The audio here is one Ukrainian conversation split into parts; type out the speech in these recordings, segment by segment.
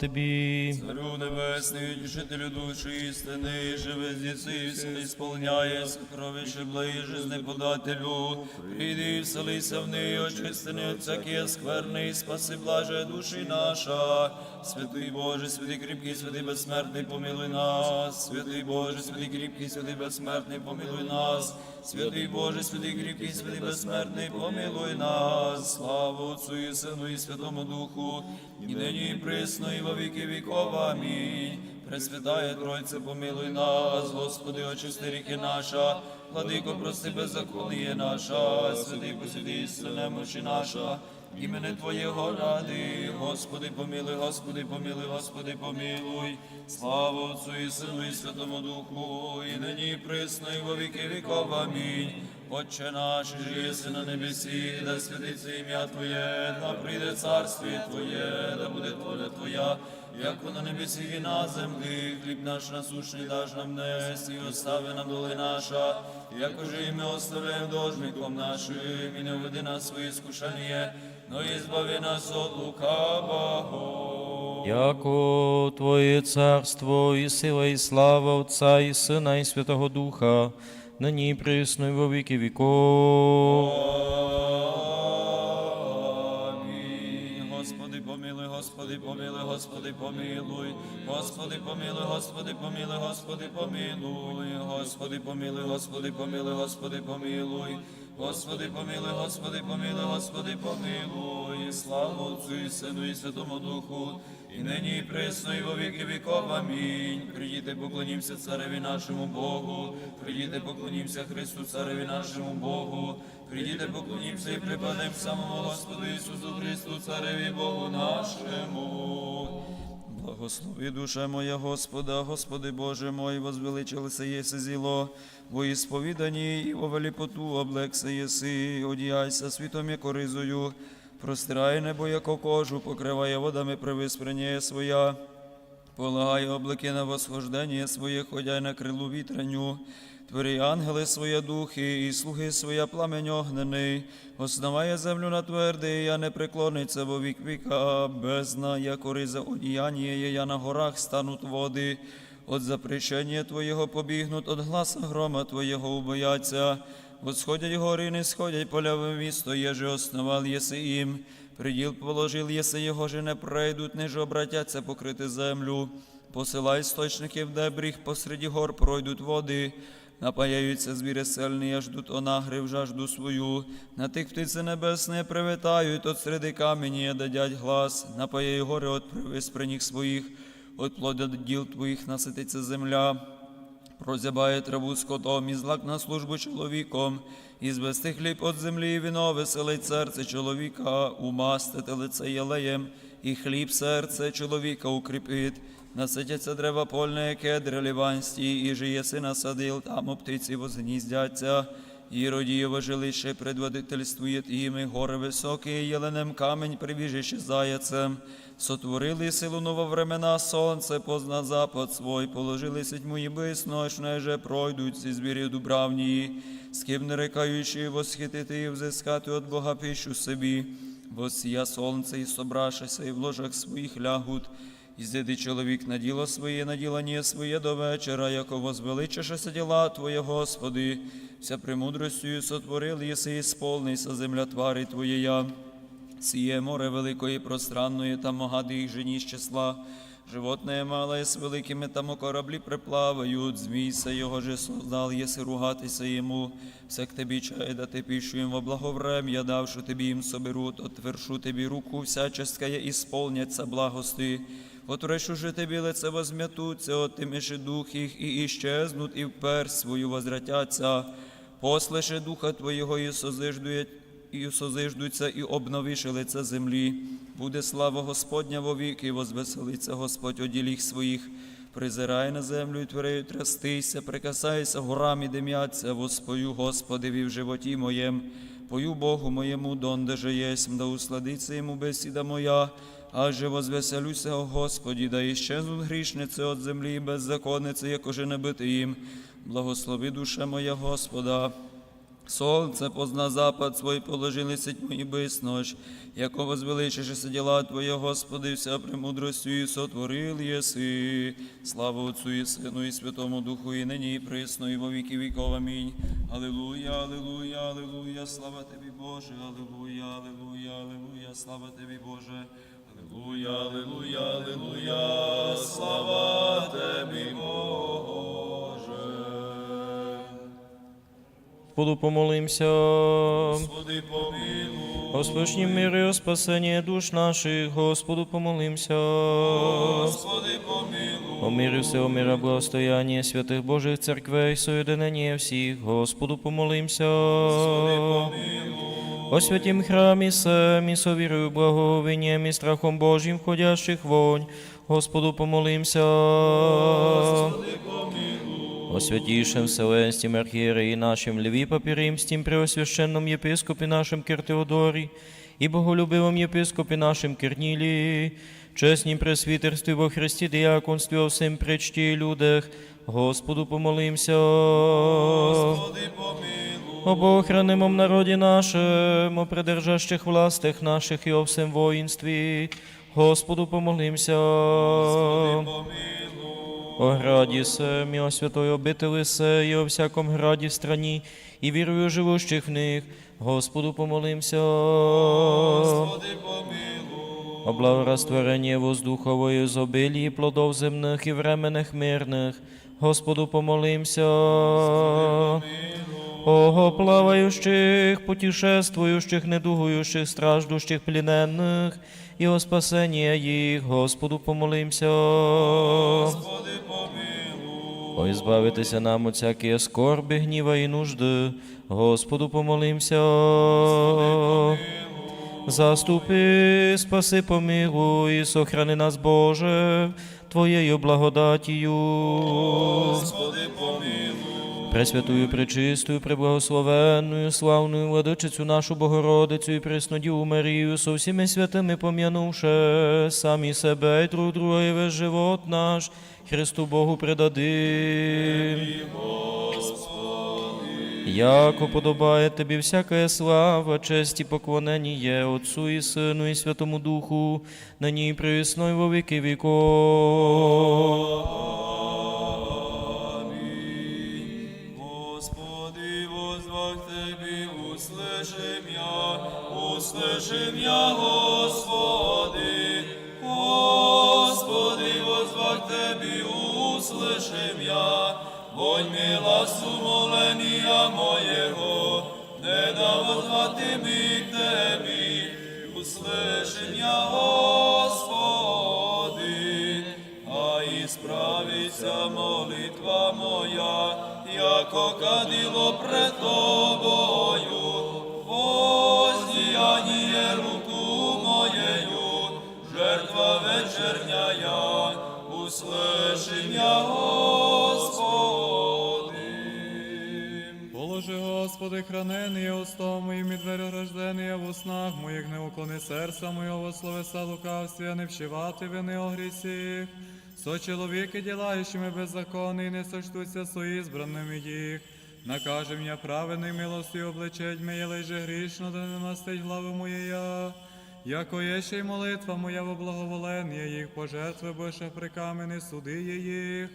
Тобі. Царю небесний, утішителю душі істини, живе здійси, все ісполняє, сокровище ближезне подателю. Прийди, вселися в неї, очистини всякі скверний, спаси блаже душі наша. Святий Боже, святий кріпкий, святий безсмертний, помилуй нас. Святий Боже, святий кріпкий, святий безсмертний, помилуй нас. Святий Боже, святий кріпкий, святий безсмертний, помилуй нас. Слава Отцу і Сину і Святому Духу, і нині і присно, і во віки віков. Амінь. Пресвятає Тройце, помилуй нас, Господи, очисти ріки наша, владико, прости беззаконніє наша, святий посвяти істинне мощі наша, імени Твоєго ради, Господи, помилуй, Господи, помилуй, Господи, помилуй, слава Отцу і Сину і Святому Духу, і нині і присно, і во віки віков. Амінь. Отче наш, що єси на небесі, да святиться ім'я Твоє, да прийде царствіє Твоє, да буде воля Твоя, як на небесі і на землі, хліб наш насущний даш нам днес, і остави нам доли наша, якоже і ми оставляємо должником нашим, і не введи нас свої скушання, но і збави нас от лукавого. Яко Твоє царство і сила, і слава Отця і Сина, і Святого Духа, нині і присно, і во віки віков. Господи, помилуй, Господи, помилуй, Господи, помилуй, Господи, помилуй, Господи, помилуй, Господи, помилуй, Господи, помилуй, Господи, помилуй, Господи, помилуй, Господи, помилуй, Господи, помилуй, Господи, помилуй, слава Отцю і Сину і Святому Духу, і нині і присно, і во віки віков. Амінь. Прийдіте, поклонімося цареві нашому Богу, прийдіте, поклонімося Христу, цареві нашому Богу, прийдіте, поклонімося і припадемо самому Господу Ісусу Христу, цареві Богу нашому. Благослови душа моя Господа, Господи Боже мой, возвеличилося єси зіло, во ісповіданні і во велипоту облекся єси, одіяйся світом як оризою, простирай небо, яко кожу, покриває водами привиспрення своя. Полагай облаки на восхождення своє, ходяй на крилу вітряню, твори ангели своє духи, і слуги своя пламень огнений, основає землю на твердий, я не преклониться во вік віка, бездна, як ориза одіяння, я на горах стануть води, от запрещення Твоєго побігнуть, от гласа грома Твоєго убояться, Восходять гори, не сходять поляве місто, єже основал єси їм, приділ положил єси його же не пройдуть, не ж обратяться покрити землю. Посилай сточники в дебріх, посереді гор пройдуть води, напаяються звіри сельні, аж ждуть онагрив жажду свою. На тих птиці небесне привітають, от середи камені дадять глас, напаяй гори от привис своїх, от плода діл твоїх насититься земля. Прозябає траву скотом і злак на службу чоловіком, і звести хліб от землі, і віно веселить серце чоловіка, умастити лице єлеєм, і хліб серце чоловіка укріпить. Насидяться дерева польне, кедри ліванські, і жиє сина садил, там птиці возгніздяться. І родієве жилище предводительствує іми, гори високі, єленем камень прибіжище заяцем. Сотворили силу нововремена, сонце позна запад свой, положили сітьму і бисночне, же пройдуть зі звірів дубравнії, з ким рекаючи восхитити і взискати от Бога пищу собі. Восія сонце і собрашися, і в ложах своїх лягуть. І зійди чоловік на діло своє, на ділання своє до вечора, яко возвеличишеся діла Твоє, Господи, вся премудростю сотворил єси і сполнися земля твари Твоєя. Сіє море великої пространної, там могади їх жені з числа. Животне мале з великими там у кораблі приплавають, змійся його же создал, єси ругатися йому. Всяк тобі чай дати пішу їм во благоврем'я, давши тобі їм соберут, отвершу тобі руку вся всяческая, і сполняться благости. Отрешу же тобі лице возм'ятуться, отимеши дух їх, і іщезнуть, і впер свою возвратяться. Послеше духа Твоєго і созиждує і созиждуться, і обновиши лице землі. Буде слава Господня вовік, і возвеселиться Господь оділіх своїх. Призирай на землю і творею трястися, прикасайся горам і дим'яться, воспою Господеві в животі моєм. Пою Богу моєму, донде же єсмь, да усладиться йому бесіда моя, аже возвеселюся, о Господі, да іщезнуть грішниці от землі, і беззаконниці, як уже не їм. Благослови душа моя Господа. Солнце позна запад свой, положили сетьму і биснож, яко возвеличишеся діла Твоє, Господи, вся премудростю і сотворил єси. Слава Отцу і Сину і Святому Духу, і нині, і присно, і во віки віков. Амінь. Алілуя, алілуя, алілуя, слава Тобі, Боже, алілуя, алілуя, алілуя, слава Тобі, Боже. Алілуя, алілуя, алілуя, слава Тобі, Боже. Господу помолимся. Господи, помилуй. Господь мири, о душ наших, Господу помолимся. Господи, помилуй. О мирі всього мира, благостояння святих Божих церквей, соєдинення всіх, Господу помолимся. О святім храмі сем, і совірою, благовінням і страхом Божим, входящих вонь, Господу помолимся. О святейшем Вселенстім архиереи нашим Льві Папі Римстім, преосвященном єпископі нашим Киртеодорі, і боголюбивом єпископі нашим Кирнілі, чеснім пресвітерстві во Христі діяконстві о всім пречті людях, Господу помолимся. Господи, помилуй. О Богохранимом народі нашим, о придержащих властях наших і о всем воїнстві, Господу помолимся. Помилуй. О граді сем, і о святої обители се, і о всяком граді в страні, і вірую живущих в них, Господу помолимся. Господи, помилуй. О благорастворенні воздухової зобилії плодов земних і временних мирних, Господу помолимся. Ого плаваючих, путешествуючих, недугуючих, страждущих, пліненних, і о спасення їх, Господу помолимся. Господи, помилуй. Ой, збавитися нам от всякої скорби, гніва і нужди, Господу помолимся. Заступи, спаси, помилуй, сохрани нас, Боже, Твоєю благодатію. Господи, помилуй. Пресвятую, пречистую, преблагословенную, славную владичицю нашу Богородицю і Преснодіву Марію, со всіми святими пом'янувши самі себе і друг друга і весь живот наш, Христу Богу предадим. Яко подобає тобі всяка слава, честь і є Отцу і Сину і Святому Духу, нині і присно і во віки віков. услышим я, Господи. Господи, возвах Тебе, услышим я, Вонь мила сумолення моєго, не да возвати ми к Тебі, услышим я, Господи, а і справиться молитва моя, яко кадило пред тобою, Услышим я, Господи. Положи, Господи, хранений устом моїм і двері рождений в уснах моїх, не уклони серця моєго, словеса лукавстві, не вщивати вини о грісіх. Со чоловіки, ділаючими беззаконний, не сочтуться свої збраними їх. Накажем я праведний милості обличать моє, лиже грішно, да не мастить главу моєя. Яко є ще й молитва моя во благоволення їх, пожертви боже прикамені суди є їх.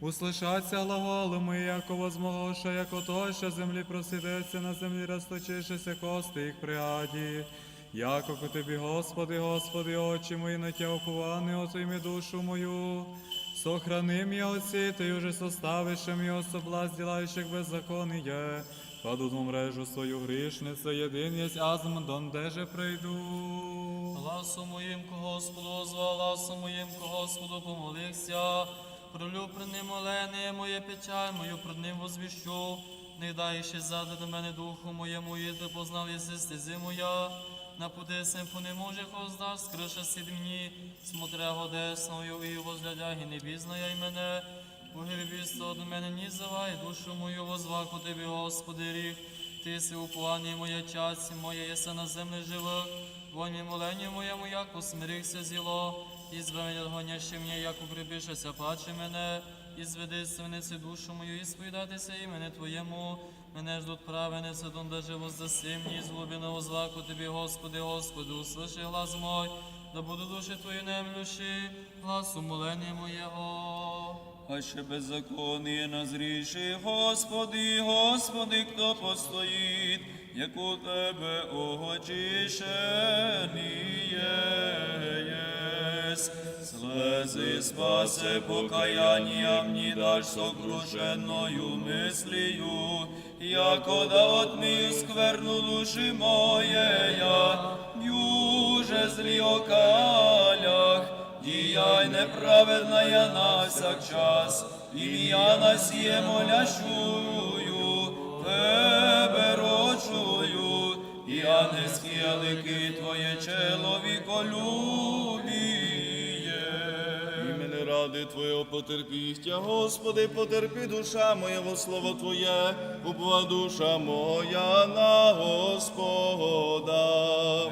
Услышаться глаголи мої, яко возмогоша, яко то, що землі просидеться, на землі розточишеся кости їх приаді. Яко ко тобі, Господи, Господи, очі мої на тя оповани, отойми душу мою. Сохрани м'я оці, ти уже составишем його соблазн, ділаючих беззаконніє. Паду мрежу свою грішницю, єдин єсть азм, дондеже прийду. Гласом моїм ко Господу озвав, гласом моїм ко Господу помолився. Пролю при ним олене моє печаль, мою пред ним возвіщу. Не дай ще ззади до мене духу моєму, і ти познав єси стези моя. На пути сим може хоздаш, скриша сід мені, смотря годесною і возглядя, і не пізнає мене. Погибісто до мене ні завай, душу мою возваку тобі, Господи, ріг. Ти си уповання моя часть, моє єсе на землі живих. Вонь моленню моєму, як посмирихся зіло, і збавлення від гоняще мені, як укріпишеся, паче мене, і зведи свиниці душу мою, і сповідатися імене Твоєму. Мене ждут праведницы, дом да живу за семьи, из глубины возваку Тебе, Господи, Господи, услыши глаз мой, да буду душі Твої немлющі, глас умолення моєго. А ще беззаконніє назріши, Господи, Господи, хто постоїть, як у Тебе огочишеніє єсть. Слези спасе покаяння мені даш сокрушенною мислію, яко да отмію скверну душі моєя, юже злі окалях, діяй неправедна я на всяк час, ім'я насіє молящую, тебе рочую, і не ялики Твоє чоловіколюбіє. Імени ради Твоєго потерпіття, Господи, потерпі душа моя во слово Твоє, упова душа моя на Господа.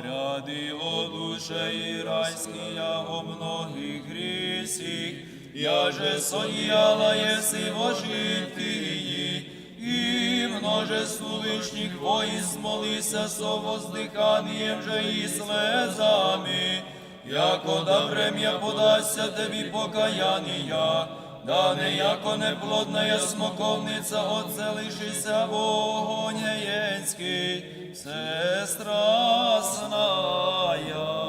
Ряди о душе і райські, о многих грісіх, я же соняла єси во житії, і множеству лишніх воїн молися со воздиханням же і слезами, яко да врем'я подасться тобі покаяння, да не яко неплодна смоковниця, оцелишися вогонь єцький, сестра сная.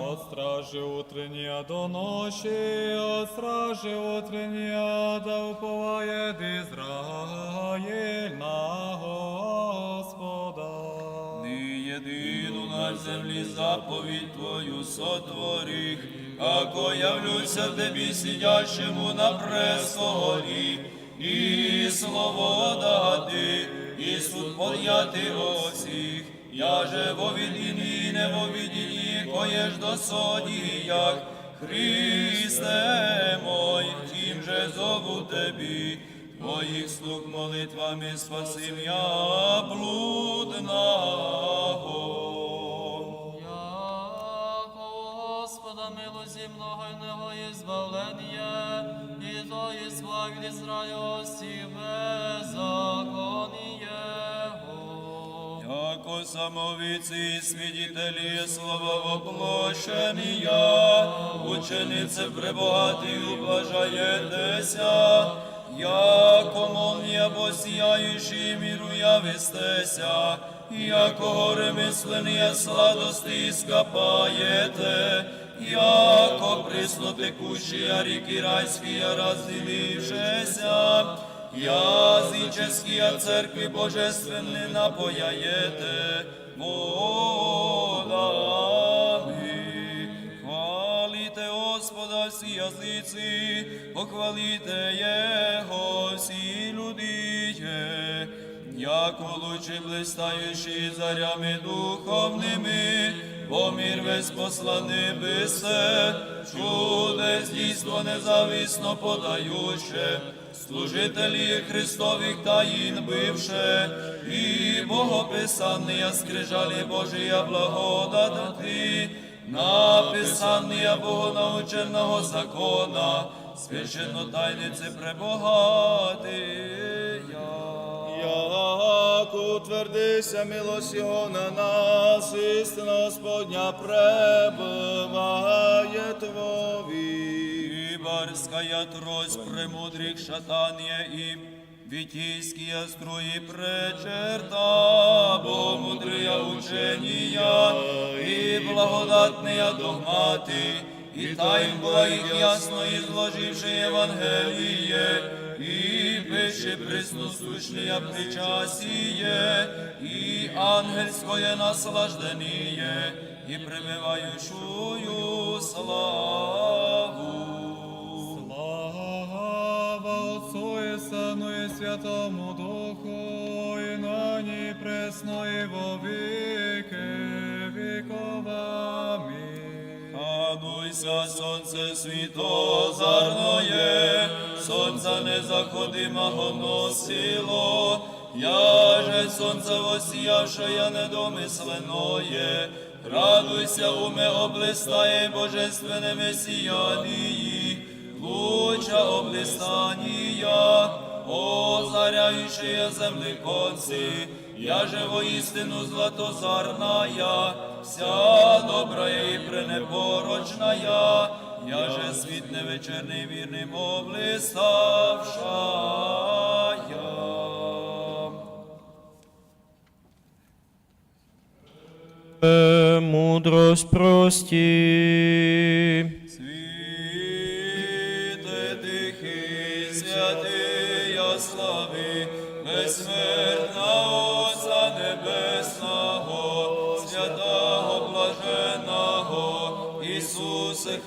От стражи утреннія до ночі, от стражи утреннія, да уповає Ізраїль землі заповідь Твою сотворих, ако явлюся Тебі сидящему на престолі, і слово дати, і суд подяти осіх, я же во відіні, не во відіні, коєш до соді, як Христе мой, тим же зову Тебі, Твоїх слуг молитвами спасим я блудного. Господа милості много й него є збавлення, і то є слав від Ізраїля всі беззаконні Його. Яко самовиці і свидетелі слова воплощення, ученице пребогатію блажаєтеся, яко молнія посіяючи міру явистеся, яко горе мислення сладости іскапаєте, яко присно текущі, а ріки райські розділившися, Языческие от церкви божественны напояете водами. Хвалите Господа всі язиці, похвалите Його всі людіє, яко лучі блистаючі зарями духовними, бо мір весь посланий бисе, чудес дійство незавісно подаюче, служителі Христових таїн бивше, і богописання скрижалі Божія благодати, написання Богонаученого закона, священно тайниці пребогатия. Як утвердися милость Його на нас, істина Господня пребывает Твові. И барская трость премудрых шатанье и Витийские струи пречерта, бо мудрые учения и благодатные догматы, и тайн благих ясно изложившие Евангелие, и пише пресносущное причастие, и ангельское наслаждение, и пребывающую славу. Слава Отцу і Сину і Святому Духу, і нині пресно і во віки віков. Радуйся, сонце світозарноє, сонця незаходимого носило, я же сонце восіявшее недомисленое, радуйся, уме облистає божественними сіянії, луча облистання, озаряючи обитающие земли концы, я же воистину златозарная, вся добрая и пренепорочная, я же світ невечерний вірним облиставшая. Е, Мудрость прости. Світе тихий, святий я слави, безсмертна Отця Небесного,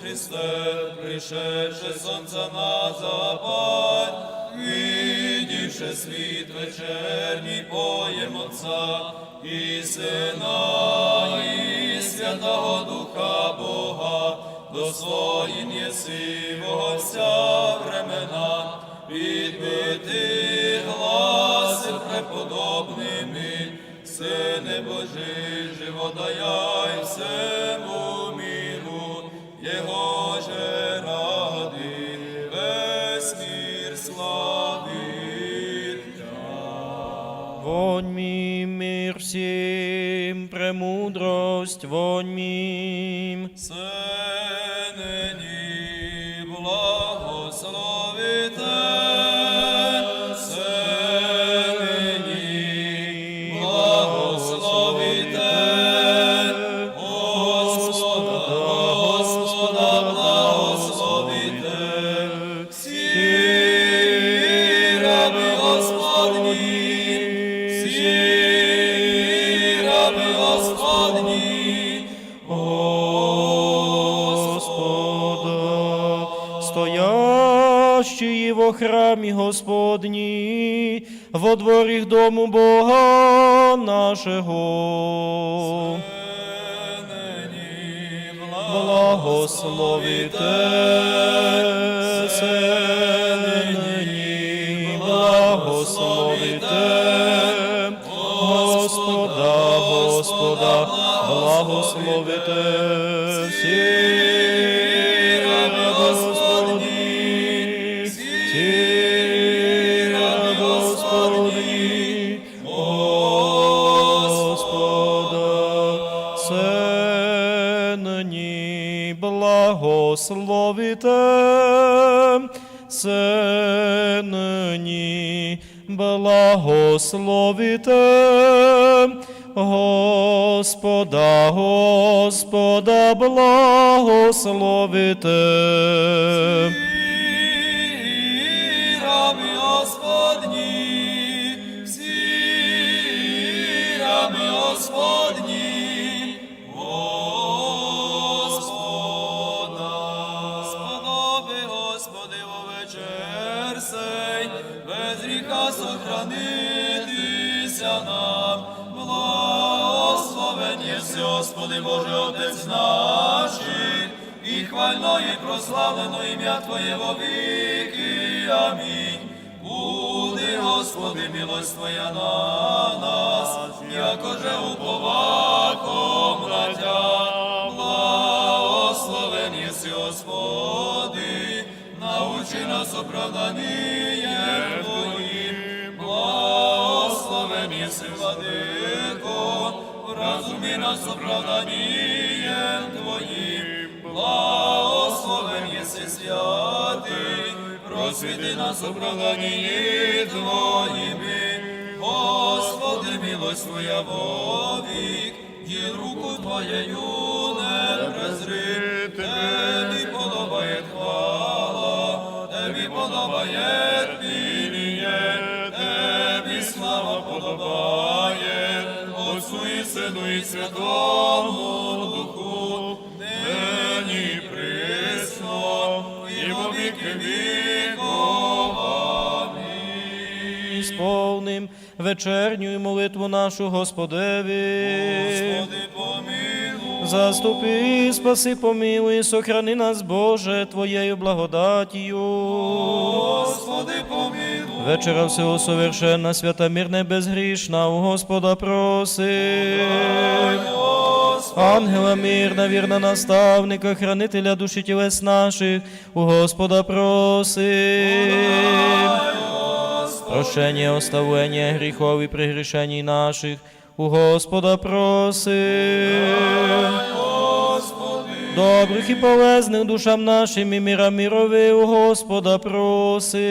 Христе, пришедше сонця на запад, видівши світ вечерній поєм Отця і Сина, і Святого Духа Бога, достоїн єси во вся времена, відбити гласи преподобними, Сине Божий, живодаяй премудрость, вонь мим. Во дворі дому Бога нашого. нині Благословите се нині, благословите Господа, Господа, благословите всі благословите, Господа, Господа, благословите. Господи, Боже, Отець наших, і хвально і прославлено ім'я Твоє во віки. Амінь. Буди, Господи, милость Твоя на нас, якоже уповаком братя. Благословен єси, Господи, научи нас оправданням нас оправданням Твоїм. Благословен єси, святий, просвіти нас оправданні Твоїми. Господи, милость Твоя вовік, і руку Твоєю не презри. Тебі подобає хвала, Тебі подобає піліє, Святому Духу, нині присно, і во віки віков. Сповним вечерню молитву нашу Господеві. Господи, помилуй. Заступи, спаси, помилуй, сохрани нас, Боже, Твоєю благодатію. Господи, помилуй. Вечера всього совершенна, свята, мирна, і безгрішна, у Господа проси. Ангела мирна, вірна наставника, хранителя душі тілес наших, у Господа проси. Прощення, оставлення гріхов і прегрішень наших, у Господа проси. Добрих і полезних душам нашим і міра мірови у Господа просим.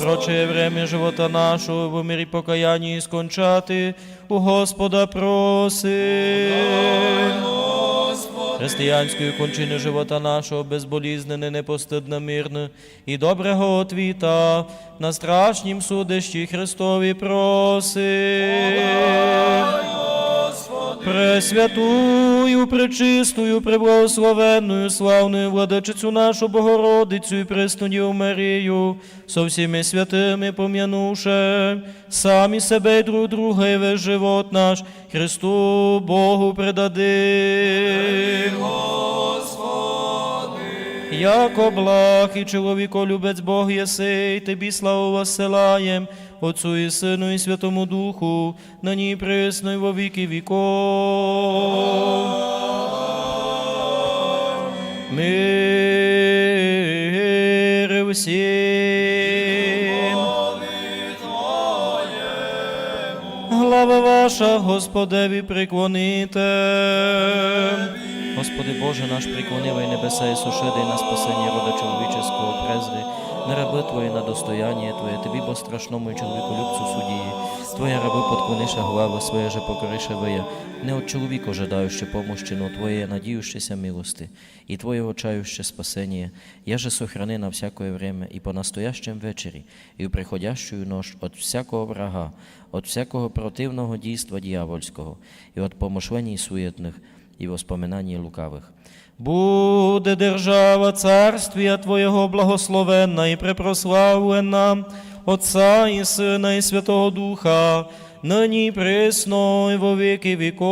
Прочее время живота нашого в мирі покаянні і скончати у Господа просим. Християнської кончини живота нашого безболізнене, непостидне, мирне і доброго отвіта на страшнім судищі Христові просим. Пресвятую, пречистую, преблагословенную, славную владичицю нашу Богородицю і Престудію Марію, со всіми святими пом'янувши, самі себе і друг друга і весь живот наш Христу Богу предадим. Яко благ і чоловіколюбець Бог єси, й тобі славу воссилаєм, Отцу і Сину і Святому Духу, на ній присно й во віки віков. Мир всім. Глава ваша, Господеві, приклоните. Господи Боже наш, приклонивай небеса і сушеди на спасення рода чоловіческого презри, на раби Твої на достояние Твоє, Тобі, бо страшному і чоловіколюбцю судії. Твоя раби подклониша глави своє же покорише вия, не от чоловіка ожидаючи помощи, но Твоє надіющеся милости, і Твоє очающе спасение, я же сохрани на всякое время и по настоящем вечері, і в приходящую нож от всякого врага, от всякого противного дійства дьявольського, і от помишленій суєтних, і воспоминаний лукавих. Буде держава царствія Твоєго благословенна і препрославлена, Отца і Сина і Святого Духа, нині і присно і во віки віков.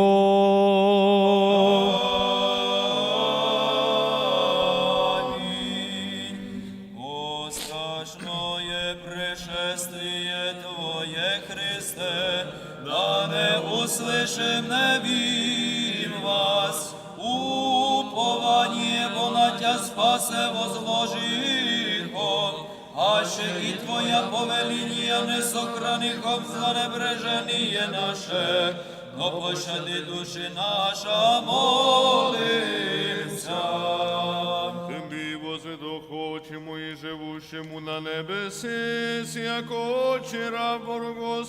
О, спасе возложихом, аще и Твоя повеління не сохранихом занебрежение наше, но пощади душі наша молимся. Возведохочему і живущему на небесі, яко очі раб ворог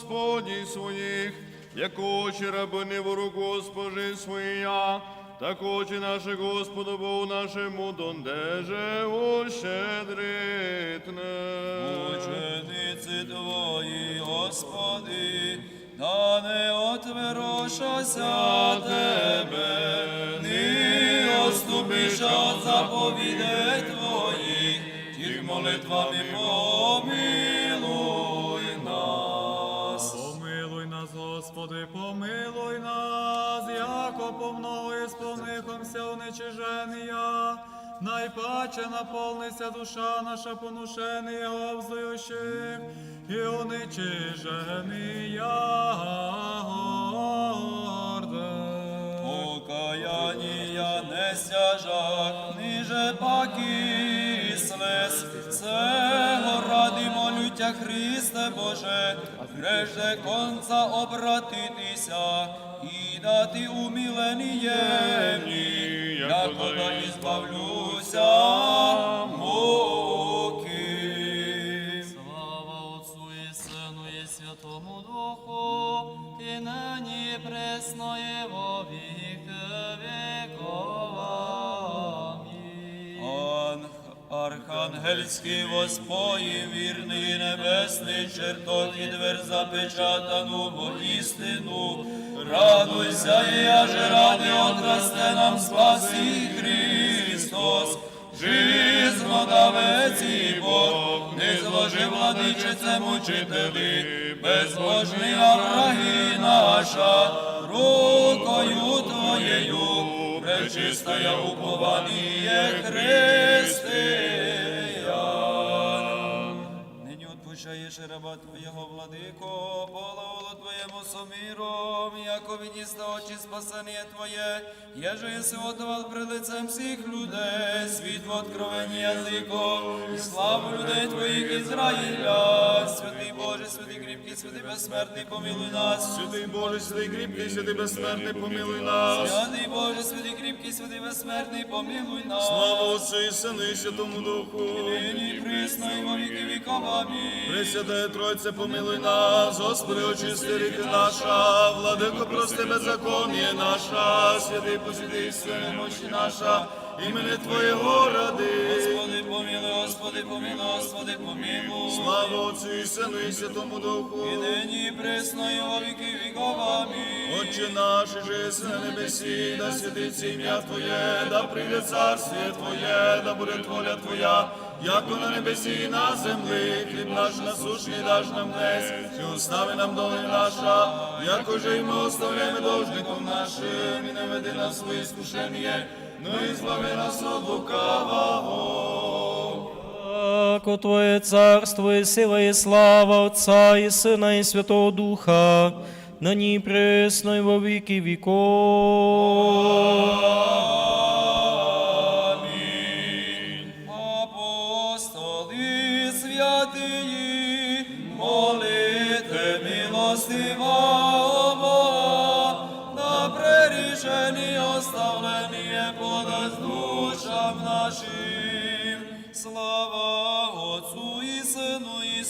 своїх, яко очі рабини ворог Госпожи своя, так очі наші Господу Богу нашому дондеже ощедритне. Учениці Твої, Господи, да не отверошася Тебе, не оступиш от заповідей Твоїх, тих молитвами помилуй нас. Помилуй нас, Господи, помилуй нас, яко повного уничиження. Найпаче наповнися душа наша понушення обзуючих, і уничиження горде. Покаяння не стяжак, ниже паки слез, Сего ради молюття Христе Боже, прежде конца обратитися і дати умилення мені, яко да збавлюся муки. Слава Отцу і Сину і Святому Духу, і нині пресної пресно Архангельський воспоїв, вірний небесний чертог і двер запечатану бо істину. Радуйся, і я же ради отрасте нам спаси Христос. Жизно давець і Бог, не зложи владичице мучителі, безбожний враги наша, рукою Твоєю, пречистая упование християн. Нині раба Твоєго, владико, половоло Твоєму соміром, яко відніста очі спасення Твоє, єже єси отдавав пред лицем всіх людей, світло откровення язиком, і славу людей Твоїх Ізраїля, святий Боже, святий кріпкий, святий безсмертний, помилуй нас. Святий Боже, святий кріпкий, святий безсмертний, помилуй нас. Святий Боже, святий кріпкий, святий безсмертний, помилуй нас. Слава Отцю і Сину і Святому Духу. Нині і присно, і во віки віков. Амінь. Пресвятая Тройце, помилуй нас, Господи, очисти ріки наша, владико, прости беззаконие наша, святий посвятий сили мощі наша, імені Твоєго ради. Господи, помилуй, Господи, помилуй, Господи, помилуй. Слава Отцю і Сину і Святому Духу. І нині і во віки віков. Амінь. Отче наш, же єси на небесі, да святиться ім'я Твоє, да прийде царствіє Твоє, да буде воля Твоя, яко на небесі і на землі, хліб наш насушний даш нам днес, і устави нам доли наша, яко же й ми оставляємо должником нашим, і не веди нас свої скушення, но і збави нас от лукавого. Яко Твоє царство і сила і слава Отця і Сина і Святого Духа, нині і присно і во віки віков.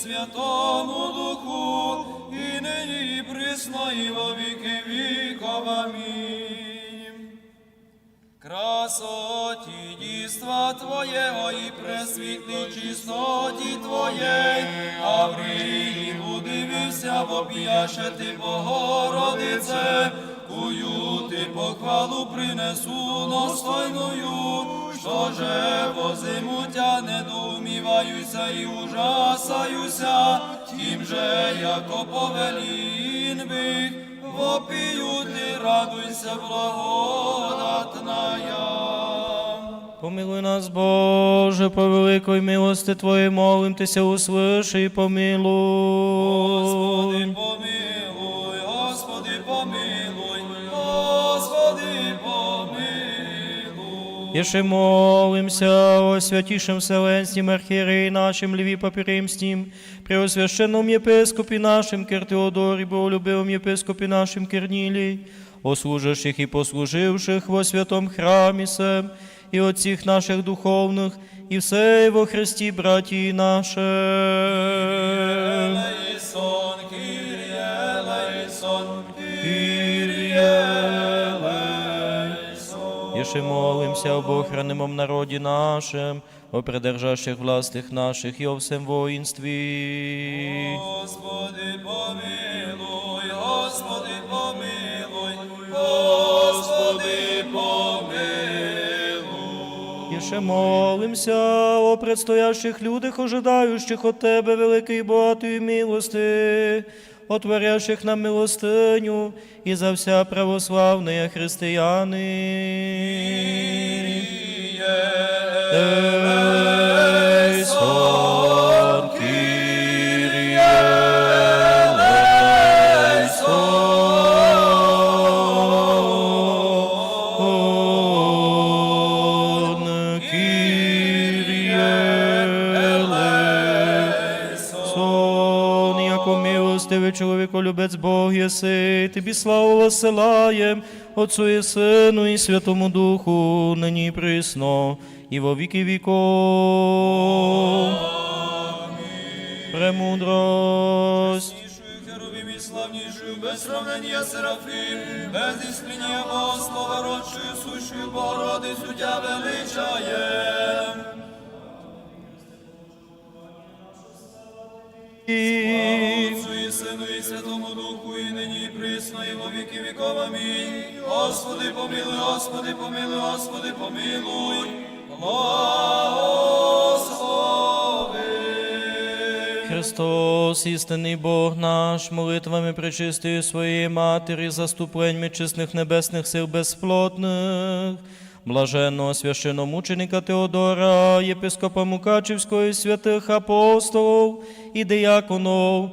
Святому Духу, і нині і присно, і во віки віков. Амінь. Красоті дійства Твоєго і пресвітлій чистоті Твоєї, а в рії удивився, воп'яше ти Богородице, кую ти похвалу принесу достойною, що же по зиму тя недоуміваюся і ужасаюся, тим же, яко повелін бих, вопію ти радуйся, благодатная. Помилуй нас, Боже, по великої милости Твоєї молим Тися, услиши і помилуй. Господи, помилуй, Єше молимся о святішем Вселенстім архієреї нашим Льві Папіримстім, преосвященном єпископі нашим Киртеодорі, боголюбивом єпископі нашим Кернілій, о служащих і послуживших во святом храмі сем, і отціх наших духовних, і все во Христі, браті наші. Елейсон. Молимся об охранимом народі нашим, о придержащих властих наших і о всем воїнстві. Господи, помилуй, Господи, помилуй, Господи, помилуй. Єше молимся о предстоящих людях, ожидаючих от Тебе великої багатої милости, отворящих нам милостиню і за вся православні християни. Чоловіко, любець Бог єси, тобі славу восилаєм, Отцу і Сину і Святому Духу, нині і присно, і во віки віков. Премудрость. Славнішою без сравнення Серафим, без істиння Богослова, родшою, сущою Богородицю тя величаєм. Сину і Святому Духу, і нині, присно, і во віки віков. Амінь. Господи, помилуй, Господи, помилуй, Господи, помилуй. Благослови. Христос, істинний Бог наш, молитвами пречистої своєї Матері, заступленнями чесних небесних сил безплотних, блаженного священомученика Теодора, єпископа Мукачівського і святих апостолів і дияконов,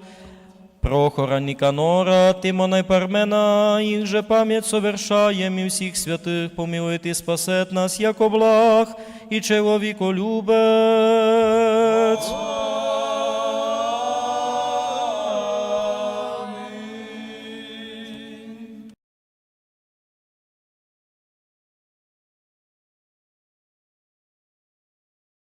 Прохора Ніканора, Тимона і Пармена, їх же пам'ять совершаєм і всіх святих помилуйте, спасет нас, як облах, і чоловіколюбець.